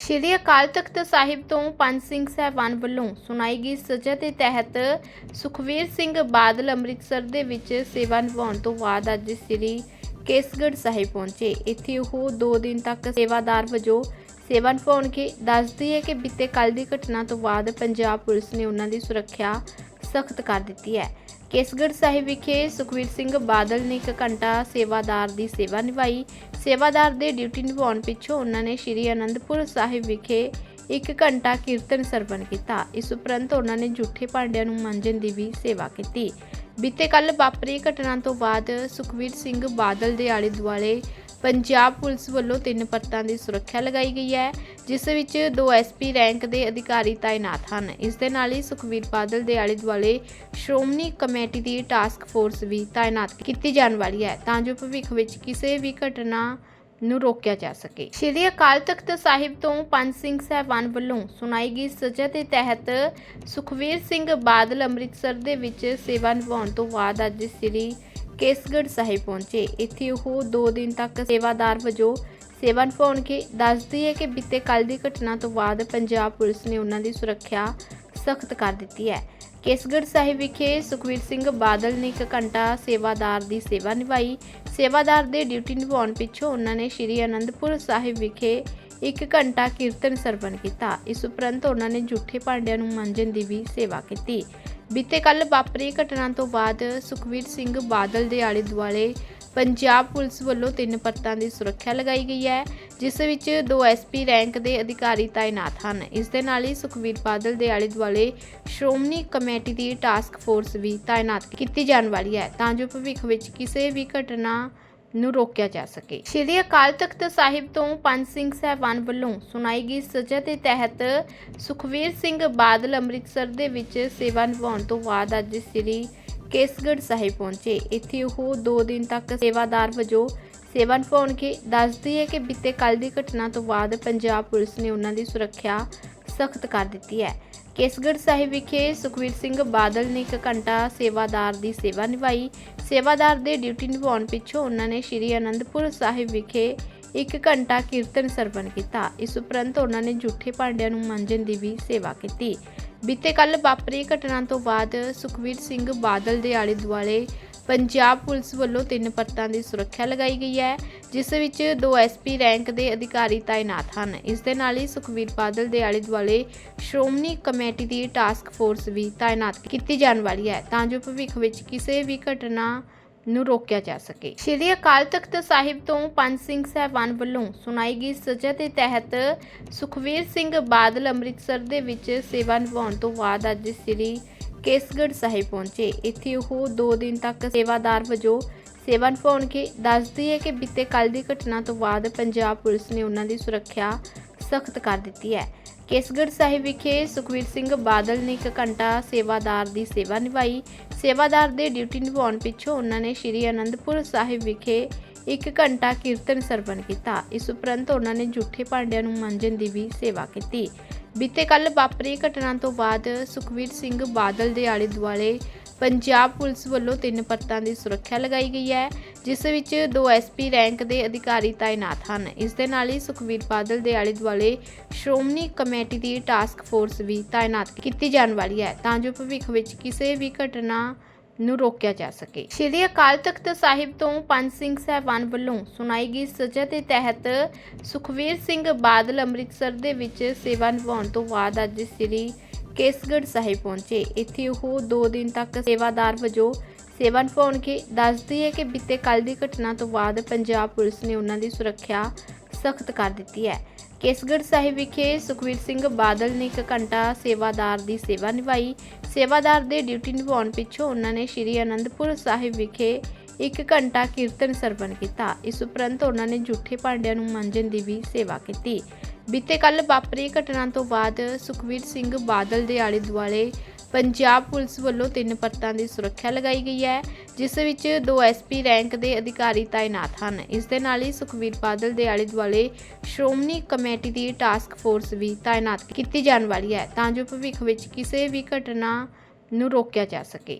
ਸ਼੍ਰੀ ਅਕਾਲ ਤਖਤ ਸਾਹਿਬ ਤੋਂ ਪੰਜ ਸਿੰਘ ਸਾਹਿਬਾਨ ਵੱਲੋਂ ਸੁਣਾਈ ਗਈ ਸਜ਼ਾ ਦੇ ਤਹਿਤ ਸੁਖਵੀਰ ਸਿੰਘ ਬਾਦਲ ਅੰਮ੍ਰਿਤਸਰ ਦੇ ਵਿੱਚ ਸੇਵਾ ਨਿਭਾਉਣ ਤੋਂ ਬਾਅਦ ਅੱਜ ਸ੍ਰੀ ਕੇਸਗੜ੍ਹ ਸਾਹਿਬ ਪਹੁੰਚੇ। ਇੱਥੇ ਉਹ 2 ਦਿਨ ਤੱਕ ਸੇਵਾਦਾਰ ਵਜੋਂ ਸੇਵਾ ਨਿਭਾਉਣਗੇ। ਦੱਸਦੀ ਹੈ ਕਿ ਬੀਤੇ ਕੱਲ ਦੀ ਘਟਨਾ ਤੋਂ ਬਾਅਦ ਪੰਜਾਬ ਪੁਲਿਸ ਨੇ ਉਹਨਾਂ ਦੀ ਸੁਰੱਖਿਆ ਸਖਤ ਕਰ ਦਿੱਤੀ ਹੈ। ਕੇਸਗੜ੍ਹ ਸਾਹਿਬ ਵਿਖੇ ਸੁਖਵੀਰ ਸਿੰਘ ਬਾਦਲ ਨੇ ਇੱਕ ਘੰਟਾ ਸੇਵਾਦਾਰ ਦੀ ਸੇਵਾ ਨਿਭਾਈ। ਸੇਵਾਦਾਰ ਦੇ ਡਿਊਟੀ ਨਿਭਾਉਣ ਪਿੱਛੋਂ ਉਹਨਾਂ ਨੇ ਸ਼੍ਰੀ ਅਨੰਦਪੁਰ ਸਾਹਿਬ ਵਿਖੇ ਇੱਕ ਘੰਟਾ ਕੀਰਤਨ ਸਰਵਣ ਕੀਤਾ। ਇਸ ਉਪਰੰਤ ਉਹਨਾਂ ਨੇ ਝੂਠੇ ਭਾਂਡਿਆਂ ਨੂੰ ਮਾਂਜਣ ਦੀ ਵੀ ਸੇਵਾ ਕੀਤੀ। ਬੀਤੇ ਕੱਲ ਵਾਪਰੀ ਘਟਨਾ ਤੋਂ ਬਾਅਦ ਸੁਖਵੀਰ ਸਿੰਘ ਬਾਦਲ ਦੇ ਆਲੇ ਦੁਆਲੇ ਪੰਜਾਬ ਪੁਲਿਸ ਵੱਲੋਂ ਤਿੰਨ ਪਰਤਾਂ ਦੀ ਸੁਰੱਖਿਆ ਲਗਾਈ ਗਈ ਹੈ, ਜਿਸ ਵਿੱਚ ਦੋ ਐਸਪੀ ਰੈਂਕ ਦੇ ਅਧਿਕਾਰੀ ਤਾਇਨਾਤ ਹਨ। ਇਸ ਦੇ ਨਾਲ ਹੀ ਸੁਖਵੀਰ ਬਾਦਲ ਦੇ ਆਲੇ ਦੁਆਲੇ ਸ਼੍ਰੋਮਣੀ ਕਮੇਟੀ ਦੀ ਟਾਸਕ ਫੋਰਸ ਵੀ ਤਾਇਨਾਤ ਕੀਤੀ ਜਾਣ ਵਾਲੀ ਹੈ, ਤਾਂ ਜੋ ਭਵਿੱਖ ਵਿੱਚ ਕਿਸੇ ਵੀ ਘਟਨਾ ਨੂੰ ਰੋਕਿਆ ਜਾ ਸਕੇ। ਸ਼੍ਰੀ ਅਕਾਲ ਤਖਤ ਸਾਹਿਬ ਤੋਂ ਪੰਜ ਸਿੰਘ ਸਾਹਿਬਾਨ ਵੱਲੋਂ ਸੁਣਾਈ ਗਈ ਸਜ਼ਾ ਦੇ ਤਹਿਤ ਸੁਖਵੀਰ ਸਿੰਘ ਬਾਦਲ ਅੰਮ੍ਰਿਤਸਰ ਦੇ ਵਿੱਚ ਸੇਵਾ ਨਿਭਾਉਣ ਤੋਂ ਬਾਅਦ ਅੱਜ ਸ੍ਰੀ ਕੇਸਗੜ੍ਹ ਸਾਹਿਬ ਪਹੁੰਚੇ। ਇੱਥੇ ਉਹ 2 ਦਿਨ ਤੱਕ ਸੇਵਾਦਾਰ ਵਜੋਂ ਸੇਵਾ ਨਿਭਾਉਣਗੇ ਦੱਸਦੀ ਹੈ ਕਿ ਬੀਤੇ ਕੱਲ ਦੀ ਘਟਨਾ ਤੋਂ ਬਾਅਦ ਪੰਜਾਬ ਪੁਲਿਸ ਨੇ ਉਹਨਾਂ ਦੀ ਸੁਰੱਖਿਆ ਸਖਤ ਕਰ ਦਿੱਤੀ ਹੈ। ਕੇਸਗੜ੍ਹ ਸਾਹਿਬ ਵਿਖੇ ਸੁਖਵੀਰ ਸਿੰਘ ਬਾਦਲ ਨੇ ਇੱਕ ਘੰਟਾ ਸੇਵਾਦਾਰ ਦੀ ਸੇਵਾ ਨਿਭਾਈ। ਸੇਵਾਦਾਰ ਦੇ ਡਿਊਟੀ ਨਿਭਾਉਣ ਪਿੱਛੋਂ ਉਹਨਾਂ ਨੇ ਸ਼੍ਰੀ ਅਨੰਦਪੁਰ ਸਾਹਿਬ ਵਿਖੇ ਇੱਕ ਘੰਟਾ ਕੀਰਤਨ ਸਰਵਣ ਕੀਤਾ। ਇਸ ਉਪਰੰਤ ਉਹਨਾਂ ਨੇ ਝੂਠੇ ਭਾਂਡਿਆਂ ਨੂੰ ਮਾਂਜਣ ਦੀ ਵੀ ਸੇਵਾ ਕੀਤੀ। ਬੀਤੇ ਕੱਲ ਵਾਪਰੀ ਘਟਨਾ ਤੋਂ ਬਾਅਦ ਸੁਖਵੀਰ ਸਿੰਘ ਬਾਦਲ ਦੇ ਆਲੇ ਦੁਆਲੇ ਪੰਜਾਬ ਪੁਲਿਸ ਵੱਲੋਂ ਤਿੰਨ ਪਰਤਾਂ ਦੀ ਸੁਰੱਖਿਆ ਲਗਾਈ ਗਈ ਹੈ, ਜਿਸ ਵਿੱਚ ਦੋ ਐਸਪੀ ਰੈਂਕ ਦੇ ਅਧਿਕਾਰੀ ਤਾਇਨਾਤ ਹਨ। ਇਸ ਦੇ ਨਾਲ ਹੀ ਸੁਖਵੀਰ ਬਾਦਲ ਦੇ ਆਲੇ ਦੁਆਲੇ ਸ਼੍ਰੋਮਣੀ ਕਮੇਟੀ ਦੀ ਟਾਸਕ ਫੋਰਸ ਵੀ ਤਾਇਨਾਤ ਕੀਤੀ ਜਾਣ ਵਾਲੀ ਹੈ। ਤਾਂ ਜੋ ਭਵਿੱਖ ਵਿੱਚ ਕਿਸੇ ਵੀ ਘਟਨਾ ਨੂੰ ਰੋਕਿਆ ਜਾ ਸਕੇ। ਸ਼੍ਰੀ ਅਕਾਲ ਤਖਤ ਸਾਹਿਬ ਤੋਂ ਪੰਜ ਸਿੰਘ ਸਾਹਿਬਾਨ ਵੱਲੋਂ ਸੁਣਾਈ ਗਈ ਸਜ਼ਾ ਦੇ ਤਹਿਤ ਸੁਖਵੀਰ ਸਿੰਘ ਬਾਦਲ ਅੰਮ੍ਰਿਤਸਰ ਦੇ ਵਿੱਚ ਸੇਵਾ ਨਿਭਾਉਣ ਤੋਂ ਬਾਅਦ ਅੱਜ ਸ੍ਰੀ ਕੇਸਗੜ੍ਹ ਸਾਹਿਬ ਪਹੁੰਚੇ। ਇੱਥੇ ਉਹ 2 ਦਿਨ ਤੱਕ ਸੇਵਾਦਾਰ ਵਜੋਂ ਸੇਵਾ ਨਿਭਾਉਣਗੇ। ਦੱਸਦੀ ਹੈ ਕਿ ਬੀਤੇ ਕੱਲ ਦੀ ਘਟਨਾ ਤੋਂ ਬਾਅਦ ਪੰਜਾਬ ਪੁਲਿਸ ਨੇ ਉਹਨਾਂ ਦੀ ਸੁਰੱਖਿਆ ਸਖਤ ਕਰ ਦਿੱਤੀ ਹੈ। ਕੇਸਗੜ੍ਹ ਸਾਹਿਬ ਵਿਖੇ ਸੁਖਵੀਰ ਸਿੰਘ ਬਾਦਲ ਨੇ ਇੱਕ ਘੰਟਾ ਸੇਵਾਦਾਰ ਦੀ ਸੇਵਾ ਨਿਭਾਈ। ਸੇਵਾਦਾਰ ਦੇ ਡਿਊਟੀ ਨਿਭਾਉਣ ਪਿੱਛੋਂ ਉਹਨਾਂ ਨੇ ਸ਼੍ਰੀ ਅਨੰਦਪੁਰ ਸਾਹਿਬ ਵਿਖੇ ਇੱਕ ਘੰਟਾ ਕੀਰਤਨ ਸਰਵਣ ਕੀਤਾ। ਇਸ ਉਪਰੰਤ ਉਹਨਾਂ ਨੇ ਝੂਠੇ ਭਾਂਡਿਆਂ ਨੂੰ ਮਾਂਜਣ ਦੀ ਵੀ ਸੇਵਾ ਕੀਤੀ। ਬੀਤੇ ਕੱਲ ਵਾਪਰੀ ਘਟਨਾ ਤੋਂ ਬਾਅਦ ਸੁਖਵੀਰ ਸਿੰਘ ਬਾਦਲ ਦੇ ਆਲੇ ਦੁਆਲੇ ਪੰਜਾਬ ਪੁਲਿਸ ਵੱਲੋਂ ਤਿੰਨ ਪਰਤਾਂ ਦੀ ਸੁਰੱਖਿਆ ਲਗਾਈ ਗਈ ਹੈ, ਜਿਸ ਵਿੱਚ ਦੋ ਐਸਪੀ ਰੈਂਕ ਦੇ ਅਧਿਕਾਰੀ ਤਾਇਨਾਤ ਹਨ। ਇਸ ਦੇ ਨਾਲ ਹੀ ਸੁਖਵੀਰ ਬਾਦਲ ਦੇ ਆਲੇ ਦੁਆਲੇ ਸ਼੍ਰੋਮਣੀ ਕਮੇਟੀ ਦੀ ਟਾਸਕ ਫੋਰਸ ਵੀ ਤਾਇਨਾਤ ਕੀਤੀ ਜਾਣ ਵਾਲੀ ਹੈ, ਤਾਂ ਜੋ ਭਵਿੱਖ ਵਿੱਚ ਕਿਸੇ ਵੀ ਘਟਨਾ ਨੂੰ ਰੋਕਿਆ ਜਾ ਸਕੇ। ਸ਼੍ਰੀ ਅਕਾਲ ਤਖਤ ਸਾਹਿਬ ਤੋਂ ਪੰਜ ਸਿੰਘ ਸਾਹਿਬਾਨ ਵੱਲੋਂ ਸੁਣਾਈ ਗਈ ਸਜ਼ਾ ਦੇ ਤਹਿਤ ਸੁਖਵੀਰ ਸਿੰਘ ਬਾਦਲ ਅੰਮ੍ਰਿਤਸਰ ਦੇ ਵਿੱਚ ਸੇਵਾ ਨਿਭਾਉਣ ਤੋਂ ਬਾਅਦ ਅੱਜ ਸ੍ਰੀ ਕੇਸਗੜ੍ਹ ਸਾਹਿਬ ਪਹੁੰਚੇ ਇੱਥੇ ਉਹ 2 ਦਿਨ ਤੱਕ ਸੇਵਾਦਾਰ ਵਜੋਂ ਸੇਵਾ ਨਿਭਾਉਣਗੇ ਦੱਸਦੀ ਹੈ ਕਿ ਬੀਤੇ ਕੱਲ ਦੀ ਘਟਨਾ ਤੋਂ ਬਾਅਦ ਪੰਜਾਬ ਪੁਲਿਸ ਨੇ ਉਹਨਾਂ ਦੀ ਸੁਰੱਖਿਆ ਸਖਤ ਕਰ ਦਿੱਤੀ ਹੈ ਕੇਸਗੜ੍ਹ ਸਾਹਿਬ ਵਿਖੇ ਸੁਖਵੀਰ ਸਿੰਘ ਬਾਦਲ ਨੇ ਇੱਕ ਘੰਟਾ ਸੇਵਾਦਾਰ ਦੀ ਸੇਵਾ ਨਿਭਾਈ ਸੇਵਾਦਾਰ ਦੇ ਡਿਊਟੀ ਨਿਭਾਉਣ ਪਿੱਛੋਂ ਉਹਨਾਂ ਨੇ ਸ਼੍ਰੀ ਅਨੰਦਪੁਰ ਸਾਹਿਬ ਵਿਖੇ ਇੱਕ ਘੰਟਾ ਕੀਰਤਨ ਸਰਵਣ ਕੀਤਾ। ਇਸ ਉਪਰੰਤ ਉਹਨਾਂ ਨੇ ਝੂਠੇ ਭਾਂਡਿਆਂ ਨੂੰ ਮਾਂਜਣ ਦੀ ਵੀ ਸੇਵਾ ਕੀਤੀ। ਬੀਤੇ ਕੱਲ ਵਾਪਰੀ ਘਟਨਾ ਤੋਂ ਬਾਅਦ ਸੁਖਵੀਰ ਸਿੰਘ ਬਾਦਲ ਦੇ ਆਲੇ ਦੁਆਲੇ ਪੰਜਾਬ ਪੁਲਿਸ ਵੱਲੋਂ ਤਿੰਨ ਪਰਤਾਂ ਦੀ ਸੁਰੱਖਿਆ ਲਗਾਈ ਗਈ ਹੈ, ਜਿਸ ਵਿੱਚ ਦੋ ਐਸਪੀ ਰੈਂਕ ਦੇ ਅਧਿਕਾਰੀ ਤਾਇਨਾਤ ਹਨ। ਇਸ ਦੇ ਨਾਲ ਹੀ ਸੁਖਵੀਰ ਬਾਦਲ ਦੇ ਆਲੇ ਦੁਆਲੇ ਸ਼੍ਰੋਮਣੀ ਕਮੇਟੀ ਦੀ ਟਾਸਕ ਫੋਰਸ ਵੀ ਤਾਇਨਾਤ ਕੀਤੀ ਜਾਣ ਵਾਲੀ ਹੈ। ਤਾਂ ਜੋ ਭਵਿੱਖ ਵਿੱਚ ਕਿਸੇ ਵੀ ਘਟਨਾ ਨੂੰ ਰੋਕਿਆ ਜਾ ਸਕੇ। ਸ਼੍ਰੀ ਅਕਾਲ ਤਖਤ ਸਾਹਿਬ ਤੋਂ ਪੰਜ ਸਿੰਘ ਸਾਹਿਬਾਨ ਵੱਲੋਂ ਸੁਣਾਈ ਗਈ ਸਜ਼ਾ ਦੇ ਤਹਿਤ ਸੁਖਵੀਰ ਸਿੰਘ ਬਾਦਲ ਅੰਮ੍ਰਿਤਸਰ ਦੇ ਵਿੱਚ ਸੇਵਾ ਨਿਭਾਉਣ ਤੋਂ ਬਾਅਦ ਅੱਜ ਸ੍ਰੀ ਕੇਸਗੜ੍ਹ ਸਾਹਿਬ ਪਹੁੰਚੇ। ਇੱਥੇ ਉਹ 2 ਦਿਨ ਤੱਕ ਸੇਵਾਦਾਰ ਵਜੋਂ ਸੇਵਾ ਨਿਭਾਉਣਗੇ। ਦੱਸਦੀ ਹੈ ਕਿ ਬੀਤੇ ਕੱਲ ਦੀ ਘਟਨਾ ਤੋਂ ਬਾਅਦ ਪੰਜਾਬ ਪੁਲਿਸ ਨੇ ਉਹਨਾਂ ਦੀ ਸੁਰੱਖਿਆ ਸਖਤ ਕਰ ਦਿੱਤੀ ਹੈ। ਕੇਸਗੜ੍ਹ ਸਾਹਿਬ ਵਿਖੇ ਸੁਖਵੀਰ ਸਿੰਘ ਬਾਦਲ ਨੇ ਇੱਕ ਘੰਟਾ ਸੇਵਾਦਾਰ ਦੀ ਸੇਵਾ ਨਿਭਾਈ। ਸੇਵਾਦਾਰ ਦੇ ਡਿਊਟੀ ਨਿਭਾਉਣ ਪਿੱਛੋਂ ਉਹਨਾਂ ਨੇ ਸ਼੍ਰੀ ਅਨੰਦਪੁਰ ਸਾਹਿਬ ਵਿਖੇ ਇੱਕ ਘੰਟਾ ਕੀਰਤਨ ਸਰਵਣ ਕੀਤਾ। ਇਸ ਉਪਰੰਤ ਉਹਨਾਂ ਨੇ ਝੂਠੇ ਭਾਂਡਿਆਂ ਨੂੰ ਮਾਂਜਣ ਦੀ ਵੀ ਸੇਵਾ ਕੀਤੀ। ਬੀਤੇ ਕੱਲ ਵਾਪਰੀ ਘਟਨਾ ਤੋਂ ਬਾਅਦ ਸੁਖਵੀਰ ਸਿੰਘ ਬਾਦਲ ਦੇ ਆਲੇ ਦੁਆਲੇ ਪੰਜਾਬ ਪੁਲਿਸ ਵੱਲੋਂ ਤਿੰਨ ਪਰਤਾਂ ਦੀ ਸੁਰੱਖਿਆ ਲਗਾਈ ਗਈ ਹੈ, ਜਿਸ ਵਿੱਚ ਦੋ ਐਸਪੀ ਰੈਂਕ ਦੇ ਅਧਿਕਾਰੀ ਤਾਇਨਾਤ ਹਨ। ਇਸ ਦੇ ਨਾਲ ਹੀ ਸੁਖਵੀਰ ਬਾਦਲ ਦੇ ਆਲੇ ਦੁਆਲੇ ਸ਼੍ਰੋਮਣੀ ਕਮੇਟੀ ਦੀ ਟਾਸਕ ਫੋਰਸ ਵੀ ਤਾਇਨਾਤ ਕੀਤੀ ਜਾਣ ਵਾਲੀ ਹੈ, ਤਾਂ ਜੋ ਭਵਿੱਖ ਵਿੱਚ ਕਿਸੇ ਵੀ ਘਟਨਾ ਨੂੰ ਰੋਕਿਆ ਜਾ ਸਕੇ।